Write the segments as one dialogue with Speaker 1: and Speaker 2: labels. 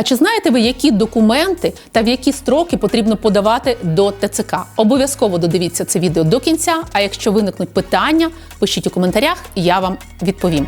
Speaker 1: А чи знаєте ви, які документи та в які строки потрібно подавати до ТЦК? Обов'язково додивіться це відео до кінця. А якщо виникнуть питання, пишіть у коментарях, і я вам відповім.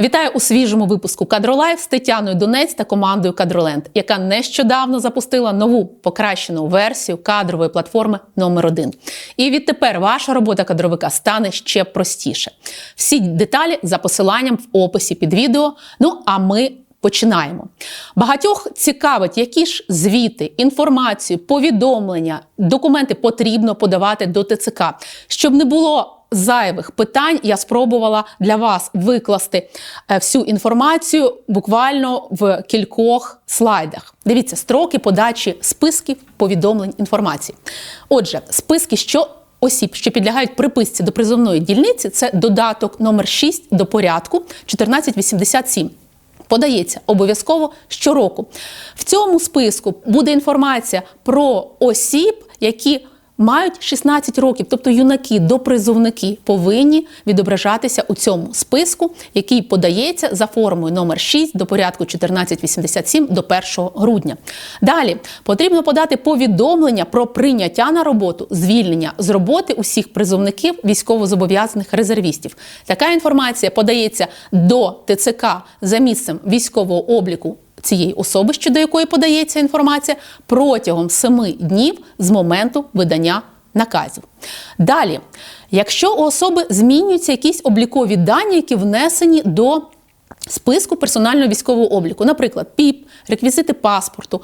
Speaker 1: Вітаю у свіжому випуску Кадролайв з Тетяною Донець та командою Кадроленд, яка нещодавно запустила нову покращену версію кадрової платформи номер 1 І відтепер ваша робота кадровика стане ще простіше. Всі деталі за посиланням в описі під відео. Ну а ми. Починаємо. Багатьох цікавить, які ж звіти, інформацію, повідомлення, документи потрібно подавати до ТЦК, щоб не було зайвих питань я спробувала для вас викласти е, всю інформацію буквально в кількох слайдах. Дивіться, строки подачі списків повідомлень інформації. Отже, списки, що Осіб, що підлягають приписці до призовної дільниці, це додаток номер 6 до порядку 1487. Подається обов'язково щороку. В цьому списку буде інформація про осіб, які мають 16 років, тобто юнаки допризовники повинні відображатися у цьому списку, який подається за формою номер 6 до порядку 1487 до 1 грудня. Далі потрібно подати повідомлення про прийняття на роботу, звільнення з роботи усіх призовників військовозобов'язаних резервістів. Така інформація подається до ТЦК за місцем військового обліку цієї особи, щодо якої подається інформація, протягом семи днів з моменту видання наказів. Далі, якщо у особи змінюються якісь облікові дані, які внесені до Списку персонального військового обліку, наприклад, ПІП, реквізити паспорту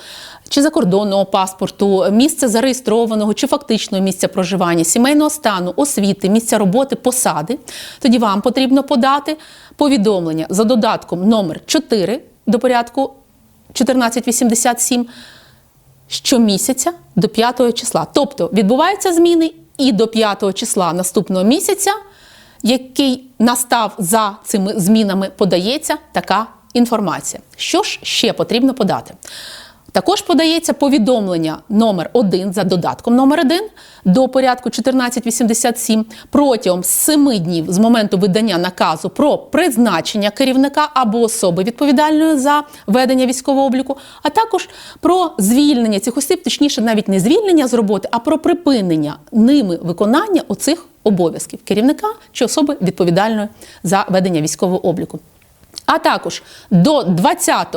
Speaker 1: чи закордонного паспорту, місце зареєстрованого чи фактичного місця проживання, сімейного стану, освіти, місця роботи, посади. Тоді вам потрібно подати повідомлення за додатком номер 4 до порядку 1487 щомісяця до 5 числа. Тобто відбуваються зміни і до 5 числа наступного місяця, який настав за цими змінами, подається така інформація. Що ж ще потрібно подати? Також подається повідомлення номер 1 за додатком номер 1 до порядку 1487 протягом 7 днів з моменту видання наказу про призначення керівника або особи відповідальної за ведення військового обліку, а також про звільнення цих осіб, точніше, навіть не звільнення з роботи, а про припинення ними виконання оцих обов'язків керівника чи особи відповідальної за ведення військового обліку. А також до 20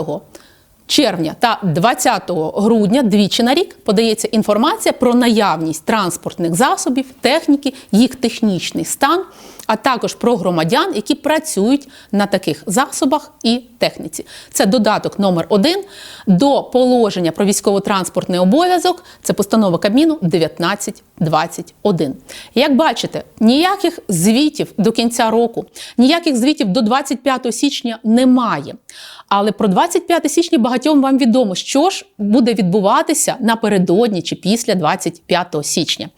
Speaker 1: червня та 20 грудня двічі на рік подається інформація про наявність транспортних засобів, техніки, їх технічний стан, а також про громадян, які працюють на таких засобах і техніці. Це додаток номер 1 до положення про військово-транспортний обов'язок. Це постанова Кабміну 1921. Як бачите, ніяких звітів до кінця року, ніяких звітів до 25 січня немає. Але про 25 січня багатьом вам відомо, що ж буде відбуватися напередодні чи після 25 січня.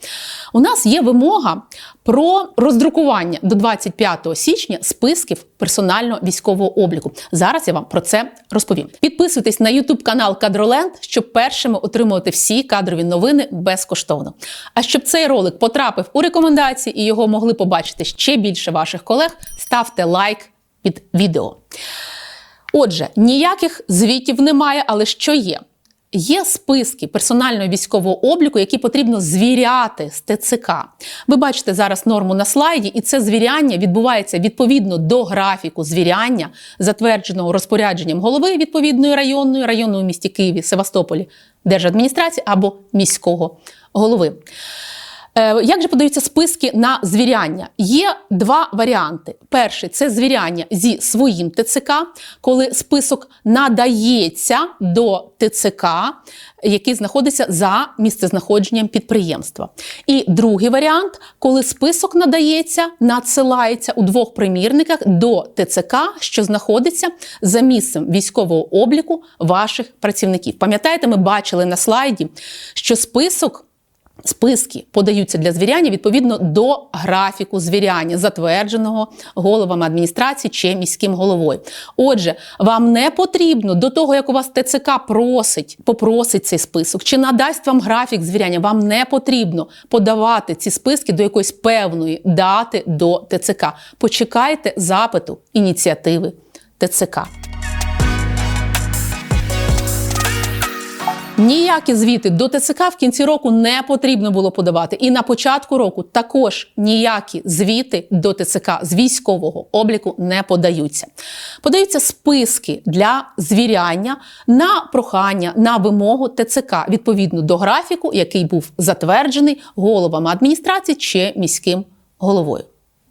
Speaker 1: У нас є вимога про роздрукування до 25 січня списків персонального військового обліку. Зараз я вам про це розповім. Підписуйтесь на YouTube канал Кадроленд, щоб першими отримувати всі кадрові новини безкоштовно. А щоб цей ролик потрапив у рекомендації і його могли побачити ще більше ваших колег, ставте лайк під відео. Отже, ніяких звітів немає, але що є? Є списки персонального військового обліку, які потрібно звіряти з ТЦК. Ви бачите зараз норму на слайді, і це звіряння відбувається відповідно до графіку звіряння, затвердженого розпорядженням голови відповідної районної, районної в місті Києві, Севастополі, держадміністрації або міського голови. Е, як же подаються списки на звіряння? Є два варіанти. Перший це звіряння зі своїм ТЦК, коли список надається до ТЦК, який знаходиться за місцезнаходженням підприємства. І другий варіант, коли список надається, надсилається у двох примірниках до ТЦК, що знаходиться за місцем військового обліку ваших працівників. Пам'ятаєте, ми бачили на слайді, що список Списки подаються для звіряння відповідно до графіку звіряння, затвердженого головами адміністрації чи міським головою. Отже, вам не потрібно до того, як у вас ТЦК просить, попросить цей список, чи надасть вам графік звіряння, вам не потрібно подавати ці списки до якоїсь певної дати до ТЦК. Почекайте запиту ініціативи ТЦК. Ніякі звіти до ТЦК в кінці року не потрібно було подавати. І на початку року також ніякі звіти до ТЦК з військового обліку не подаються. Подаються списки для звіряння на прохання на вимогу ТЦК відповідно до графіку, який був затверджений головами адміністрації чи міським головою.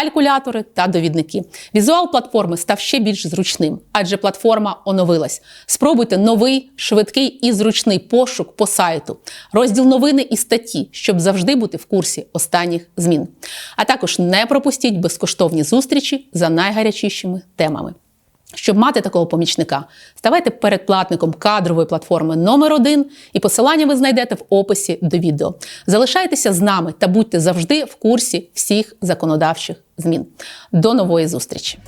Speaker 1: калькулятори та довідники. Візуал платформи став ще більш зручним, адже платформа оновилась. Спробуйте новий, швидкий і зручний пошук по сайту, розділ новини і статті, щоб завжди бути в курсі останніх змін. А також не пропустіть безкоштовні зустрічі за найгарячішими темами. Щоб мати такого помічника, ставайте передплатником кадрової платформи номер 1 і посилання ви знайдете в описі до відео. Залишайтеся з нами та будьте завжди в курсі всіх законодавчих змін. До нової зустрічі!